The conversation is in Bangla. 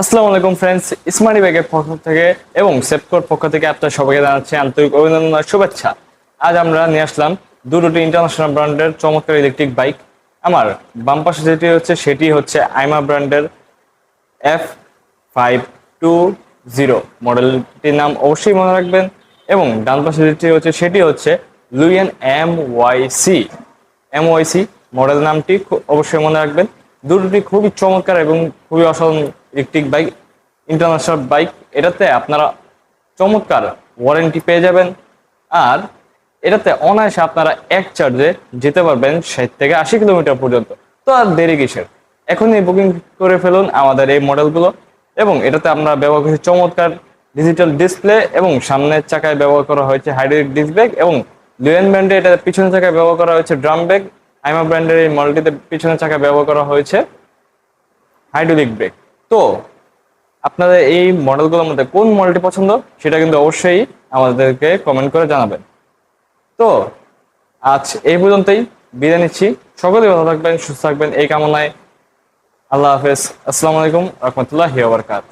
আসসালামু আলাইকুম ফ্রেন্ডস স্মার্টি ব্যাগের পক্ষ থেকে এবং সেপকোর পক্ষ থেকে আপনার সবাইকে জানাচ্ছি আন্তরিক অভিনন্দন আর শুভেচ্ছা। আজ আমরা নিয়ে আসলাম দুটি ইন্টারন্যাশনাল ব্র্যান্ডের চমৎকার ইলেকট্রিক বাইক আমার বাম পাশে যেটি হচ্ছে, সেটি হচ্ছে আইমা ব্র্যান্ডের এফ ফাইভ টু জিরো মডেলটির নাম অবশ্যই মনে রাখবেন। এবং ডান পাশে যেটি হচ্ছে, সেটি হচ্ছে লুইয়েন M Y C M Y C model নামটি অবশ্যই মনে রাখবেন। দুটি খুবই চমৎকার এবং খুবই অসাধারণ ইলেকট্রিক বাইক ইন্টারন্যাশনাল বাইক এটাতে আপনারা চমৎকার ওয়ারেন্টি পেয়ে যাবেন। আর এটাতে অনায়াসে আপনারা এক চার্জে যেতে পারবেন ষাট থেকে আশি কিলোমিটার পর্যন্ত। তো আর দেরি কিসের? এখনই বুকিং করে ফেলুন আমাদের এই মডেলগুলো এবং এটাতে আমরা ব্যবহার করছি চমৎকার ডিজিটাল ডিসপ্লে এবং সামনের চাকায় ব্যবহার করা হয়েছে হাইড্রোলিক ডিস্ক ব্রেক এবং লুয়েন ব্র্যান্ডে এটা পিছনের চাকায় ব্যবহার করা হয়েছে ড্রাম ব্রেক আইমা ব্র্যান্ডের এই মডেলটিতে পিছনের চাকায় ব্যবহার করা হয়েছে হাইড্রোলিক ব্রেক তো আপনাদের এই মডেলগুলোর মধ্যে কোন মডেলটি পছন্দ, সেটা কিন্তু অবশ্যই আমাদেরকে কমেন্ট করে জানাবেন। তো আজ এই পর্যন্তই, বিদায় নিচ্ছি। সকলেই ভালো থাকবেন, সুস্থ থাকবেন, এই কামনায় আল্লাহ হাফেজ। আসসালামু আলাইকুম, রহমতুল্লাহ বারকাত